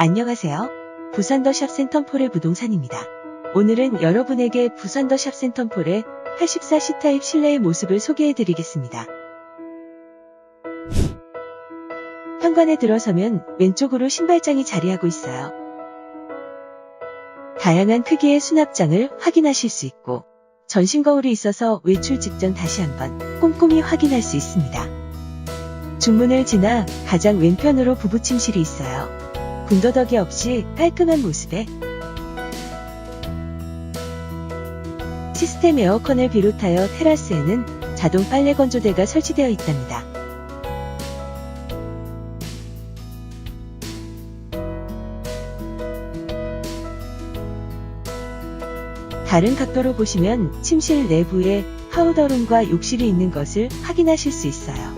안녕하세요. 부산 더샵 센텀폴의 부동산입니다. 오늘은 여러분에게 부산 더샵 센텀폴의 84C 타입 실내의 모습을 소개해 드리겠습니다. 현관에 들어서면 왼쪽으로 신발장이 자리하고 있어요. 다양한 크기의 수납장을 확인하실 수 있고 전신 거울이 있어서 외출 직전 다시 한번 꼼꼼히 확인할 수 있습니다. 중문을 지나 가장 왼편으로 부부 침실이 있어요. 군더더기 없이 깔끔한 모습에 시스템 에어컨을 비롯하여 테라스에는 자동 빨래 건조대가 설치되어 있답니다. 다른 각도로 보시면 침실 내부에 파우더룸과 욕실이 있는 것을 확인하실 수 있어요.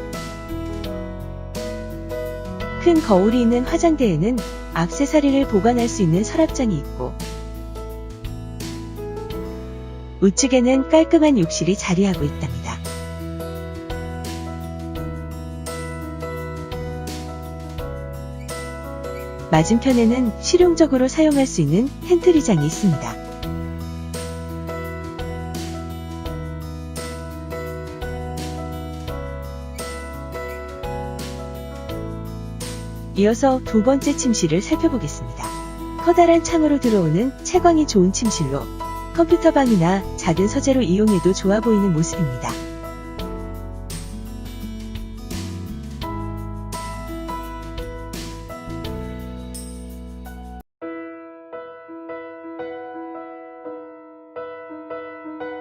큰 거울이 있는 화장대에는 액세서리를 보관할 수 있는 서랍장이 있고 우측에는 깔끔한 욕실이 자리하고 있답니다. 맞은편에는 실용적으로 사용할 수 있는 팬트리장이 있습니다. 이어서 두 번째 침실을 살펴보겠습니다. 커다란 창으로 들어오는 채광이 좋은 침실로 컴퓨터방이나 작은 서재로 이용해도 좋아 보이는 모습입니다.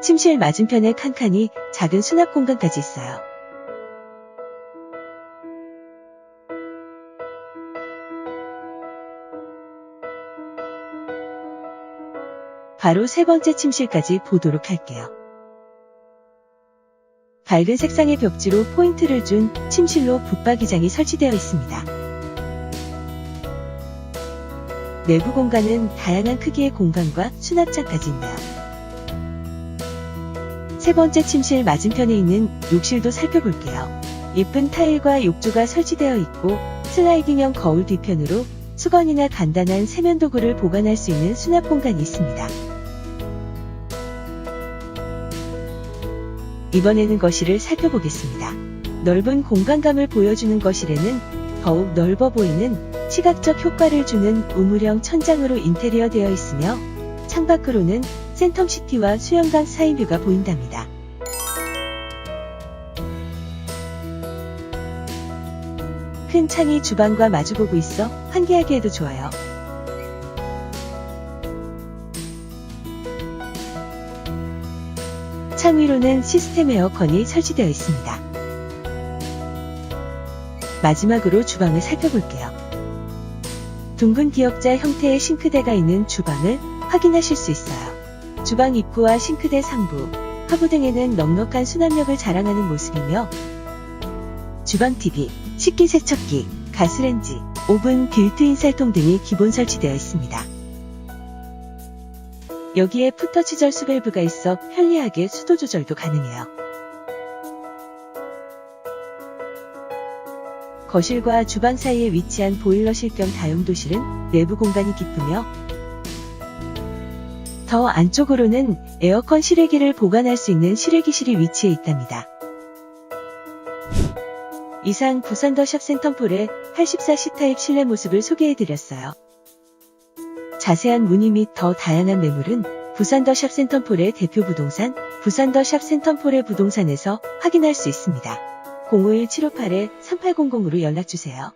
침실 맞은편에 칸칸이 작은 수납 공간까지 있어요. 바로 세 번째 침실까지 보도록 할게요. 밝은 색상의 벽지로 포인트를 준 침실로 붙박이장이 설치되어 있습니다. 내부 공간은 다양한 크기의 공간과 수납장까지 있네요. 세 번째 침실 맞은편에 있는 욕실도 살펴볼게요. 예쁜 타일과 욕조가 설치되어 있고 슬라이딩형 거울 뒤편으로 수건이나 간단한 세면도구를 보관할 수 있는 수납 공간이 있습니다. 이번에는 거실을 살펴보겠습니다. 넓은 공간감을 보여주는 거실에는 더욱 넓어 보이는 시각적 효과를 주는 우물형 천장으로 인테리어 되어 있으며 창밖으로는 센텀시티와 수영강 사이뷰가 보인답니다. 큰 창이 주방과 마주보고 있어 환기하기에도 좋아요. 창 위로는 시스템 에어컨이 설치되어 있습니다. 마지막으로 주방을 살펴볼게요. 둥근 기역자 형태의 싱크대가 있는 주방을 확인하실 수 있어요. 주방 입구와 싱크대 상부, 하부 등에는 넉넉한 수납력을 자랑하는 모습이며 주방 TV, 식기세척기, 가스렌지, 오븐, 빌트인 쌀통 등이 기본 설치되어 있습니다. 여기에 푸터치 절수 밸브가 있어 편리하게 수도 조절도 가능해요. 거실과 주방 사이에 위치한 보일러실 겸 다용도실은 내부 공간이 깊으며 더 안쪽으로는 에어컨 실외기를 보관할 수 있는 실외기실이 위치해 있답니다. 이상 부산 더샵 센텀폴의 84C 타입 실내 모습을 소개해드렸어요. 자세한 문의 및 더 다양한 매물은 부산 더샵 센텀폴의 대표 부동산 부산 더샵 센텀폴의 부동산에서 확인할 수 있습니다. 051-758-3800으로 연락주세요.